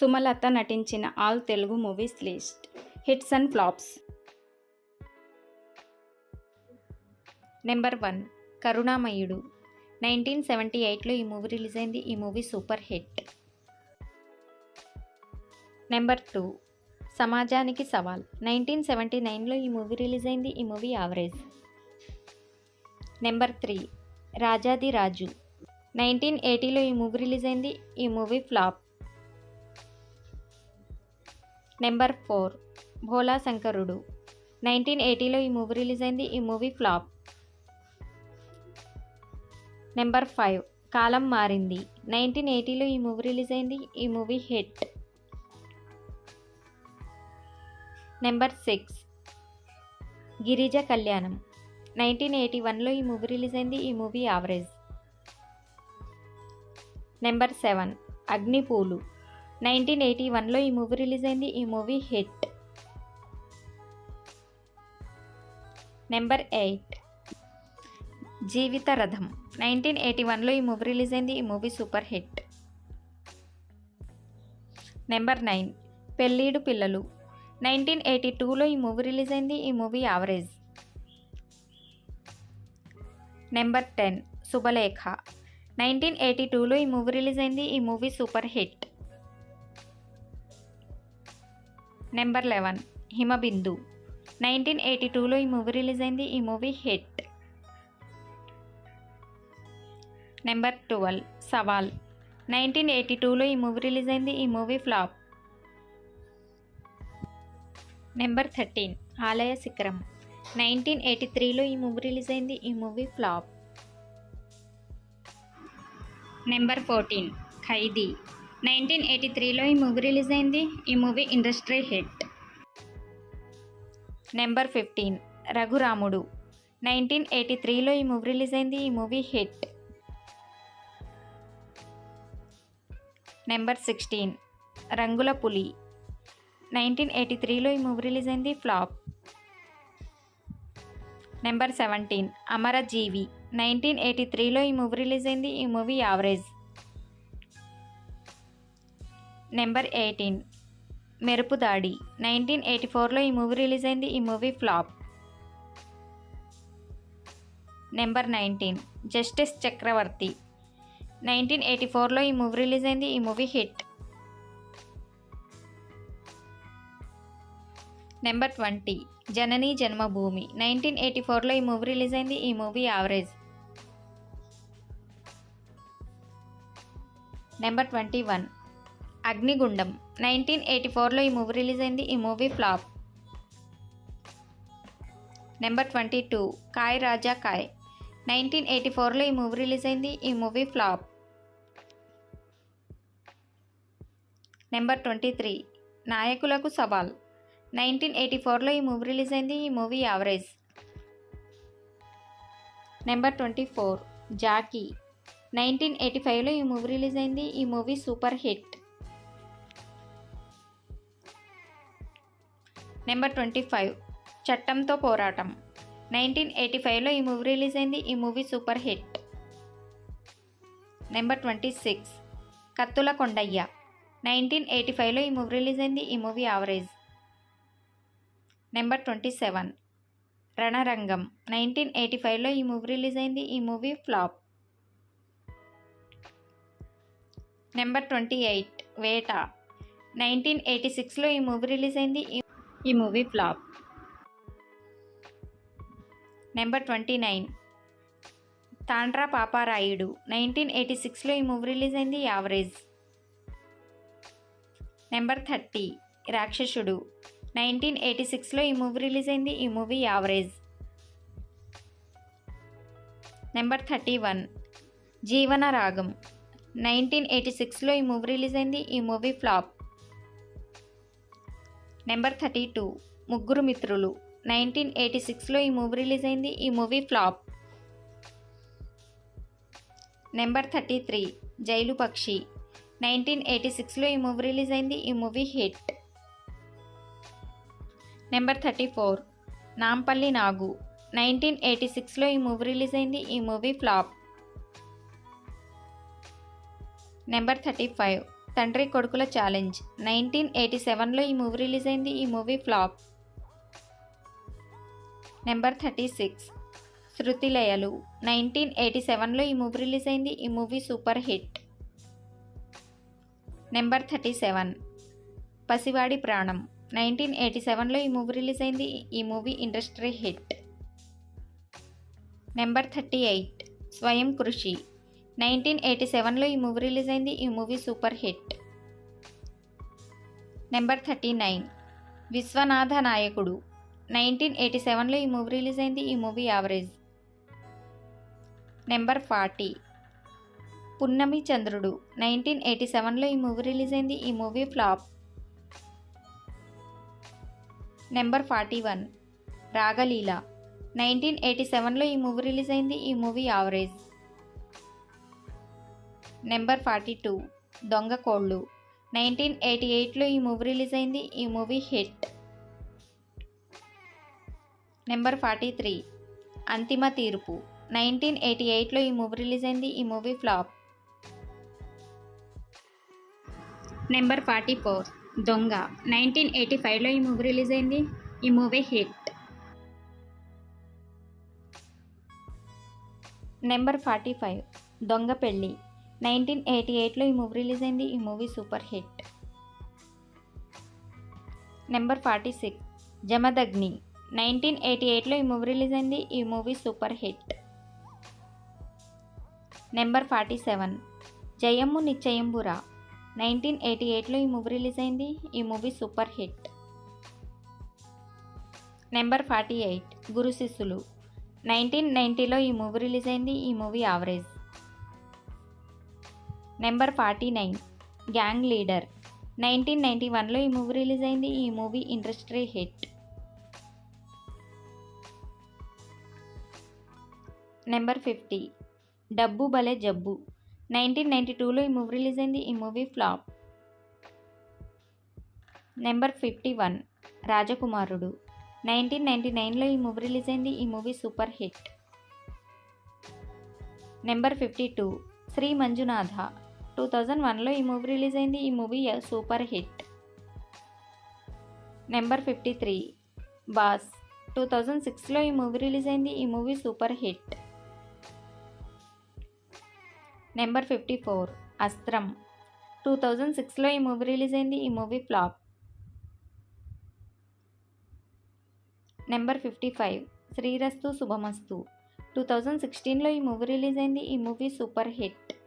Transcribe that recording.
సుమలత నటించిన all Telugu movies list. Hits and flops. Number one Karunamayudu. Nineteen seventy ఎయిట్లో ఈ movie release అయింది. ఈ movie super hit. Number two Samajaniki Saval. Nineteen seventy నైన్లో ఈ movie release అయింది. ఈ మూవీ యావరేజ్. నెంబర్ త్రీ రాజాది రాజు. నైన్టీన్ ఎయిటీలో ఈ మూవీ రిలీజ్ అయింది. ఈ movie flop. Number four Bhola Shankarudu. Nineteen ఎయిటీలో ఈ మూవీ రిలీజ్ అయింది ఈ movie flop. Number five Kalam Marindi. Nineteen ఎయిటీలో ఈ మూవీ రిలీజ్ అయింది ఈ movie hit. Number six Girija Kalyanam. Nineteen eighty వన్లో ఈ మూవీ రిలీజ్ అయింది ఈ movie average. Number seven Agnipoolu. Nineteen eighty వన్లో ఈ మూవీ రిలీజ్ అయింది. ఈ movie hit. Number eight. Jeevitha Ratham. Nineteen eighty వన్లో ఈ మూవీ రిలీజ్ అయింది. ఈ movie super hit. Number nine. Pelleedu Pillalu. Nineteen eighty టూలో ఈ మూవీ రిలీజ్ అయింది. ఈ movie average. Number ten. Subhalekha. Nineteen eighty టూలో ఈ మూవీ రిలీజ్ అయింది. ఈ movie super hit. Number eleven Himabindu. Nineteen eighty టూలో ఈ మూవీ రిలీజ్ అయింది. ఈ movie hit. Number twelve Saval. Nineteen eighty టూలో ఈ మూవీ రిలీజ్ అయింది. ఈ మూవీ ఫ్లాప్. నెంబర్ థర్టీన్ ఆలయ శిఖరం. నైన్టీన్ ఎయిటీ త్రీలో ఈ మూవీ రిలీజ్ అయింది. ఈ movie flop. Number fourteen Khaidi. Nineteen eighty త్రీలో ఈ మూవీ రిలీజ్ అయింది ఈ movie industry hit. Number fifteen Raghuramudu. Nineteen eighty త్రీలో ఈ మూవీ రిలీజ్ అయింది ఈ మూవీ హిట్. నెంబర్ సిక్స్టీన్ రంగుల పులి. నైన్టీన్ ఎయిటీ త్రీలో ఈ మూవీ రిలీజ్ అయింది flop. Number seventeen Amarajeevi. Nineteen eighty త్రీలో ఈ మూవీ రిలీజ్ అయింది ఈ మూవీ యావరేజ్. Number eighteen. మెరుపు దాడి. నైన్టీన్ ఎయిటీ ఫోర్లో ఈ మూవీ రిలీజ్ అయింది. ఈ movie flop. Number nineteen. Justice Chakravarthi. Nineteen eighty ఫోర్లో ఈ మూవీ రిలీజ్ అయింది. ఈ మూవీ హిట్. Number twenty. జననీ జన్మభూమి. నైన్టీన్ ఎయిటీ ఫోర్లో ఈ మూవీ రిలీజ్ అయింది. ఈ movie average. Number twenty one. Agnigundam. Nineteen eighty ఫోర్లో ఈ మూవీ రిలీజ్ అయింది. ఈ movie flop. Number twenty two. Kai Raja Kai. Nineteen eighty ఫోర్లో ఈ మూవీ రిలీజ్ అయింది. ఈ movie flop. Number twenty three. Nayakulaku Saval. Nineteen eighty ఫోర్లో ఈ మూవీ రిలీజ్ అయింది. ఈ movie average. Number twenty four. Jackie. Nineteen eighty ఫైవ్లో ఈ మూవీ రిలీజ్ అయింది. ఈ movie super hit. Number twenty five చట్టంతో పోరాటం. నైన్టీన్ ఎయిటీ ఫైవ్లో ఈ మూవీ రిలీజ్ అయింది. ఈ movie super hit. Number twenty six Kathula Kondaiah. Nineteen eighty ఫైవ్లో ఈ మూవీ రిలీజ్ అయింది. ఈ movie average. Number twenty seven Ranarangam. Nineteen eighty ఫైవ్లో ఈ మూవీ రిలీజ్ అయింది. ఈ movie flop. Number twenty eight Veta. Nineteen eighty సిక్స్లో ఈ మూవీ రిలీజ్ అయింది. ఈ- movie flop. Number twenty nine Tandra Paparayudu nineteen eighty సిక్స్లో ఈ మూవీ రిలీజ్ అయింది average. Number thirty Rakshasudu nineteen eighty సిక్స్లో ఈ మూవీ రిలీజ్ అయింది ఈ movie average. Number thirty one Jeevana Ragam nineteen eighty సిక్స్లో ఈ మూవీ రిలీజ్ అయింది ఈ movie flop. Number thirty two. Mugguru Mitrulu. Nineteen eighty సిక్స్లో ఈ మూవీ రిలీజ్ అయింది. ఈ movie flop. Number thirty three. Jailu Pakshi. Nineteen eighty సిక్స్లో ఈ మూవీ రిలీజ్ అయింది. ఈ movie hit. Number thirty four. Nampally Nagu. Nineteen eighty సిక్స్లో ఈ మూవీ రిలీజ్ అయింది. ఈ movie flop. Number thirty five. Tandri Kodukula challenge nineteen eighty సెవెన్లో ఈ మూవీ రిలీజ్ అయింది. ఈ movie flop number thirty six శృతిలయలు nineteen eighty సెవెన్లో ఈ మూవీ రిలీజ్ అయింది. ఈ movie super hit number thirty seven పసివాడి ప్రాణం. నైన్టీన్ ఎయిటీ సెవెన్లో ఈ మూవీ రిలీజ్ అయింది. ఈ movie industry hit number thirty eight Swayam Krushi. Nineteen eighty సెవెన్లో ఈ మూవీ రిలీజ్ అయింది. ఈ movie super hit. Number thirty nine. Viswanatha Nayakudu. Nineteen eighty సెవెన్లో ఈ మూవీ రిలీజ్ అయింది. ఈ మూవీ యావరేజ్. Number forty. పున్నమి చంద్రుడు. నైన్టీన్ ఎయిటీ సెవెన్లో ఈ మూవీ రిలీజ్ అయింది. ఈ movie flop. Number forty one. Ragaleela. Nineteen eighty సెవెన్లో ఈ మూవీ రిలీజ్ అయింది. ఈ movie average. Number forty two Donga Kollu. Nineteen eighty ఎయిట్లో ఈ మూవీ రిలీజ్ అయింది. ఈ movie hit. Number forty three Anthima Theerpu. Nineteen eighty ఎయిట్లో ఈ మూవీ రిలీజ్ అయింది. ఈ movie flop. Number forty four Donga. Nineteen eighty ఫైవ్లో ఈ మూవీ రిలీజ్ అయింది. ఈ movie hit. Number forty five Donga Pelli. Nineteen eighty ఎయిట్లో ఈ మూవీ రిలీజ్ అయింది. ఈ movie super hit. Number forty six Jamadagni. Nineteen eighty ఎయిట్లో ఈ మూవీ రిలీజ్ అయింది. ఈ movie super hit. Number forty seven జయమ్ము నిశ్చయంబురా. Nineteen eighty ఎయిట్లో ఈ మూవీ రిలీజ్ అయింది. ఈ movie super hit. Number forty eight Guru Sishyulu. Nineteen నైంటీలో ఈ మూవీ రిలీజ్ అయింది. ఈ movie average. Number forty nine gang leader. Nineteen ninety వన్లో ఈ మూవీ రిలీజ్ అయింది. ఈ movie industry hit. Number fifty డబ్బు భలే జబ్బు. నైన్టీన్ నైంటీ టూలో ఈ మూవీ రిలీజ్ అయింది. ఈ movie flop. Number fifty one Rajakumarudu. Nineteen ninety నైన్లో ఈ మూవీ రిలీజ్ అయింది. ఈ movie super hit. Number fifty two Sri Manjunatha. Two thousand వన్లో ఈ మూవీ రిలీజ్ అయింది. ఈ movie super hit. Number fifty three Boss. Two thousand సిక్స్లో ఈ మూవీ రిలీజ్ అయింది. ఈ movie super hit. Number fifty four Astram. Two thousand సిక్స్లో ఈ మూవీ రిలీజ్ అయింది. ఈ movie flop. Number fifty five Srirastu Subhamastu. Two thousand సిక్స్టీన్లో ఈ మూవీ రిలీజ్ అయింది. ఈ మూవీ సూపర్ హిట్.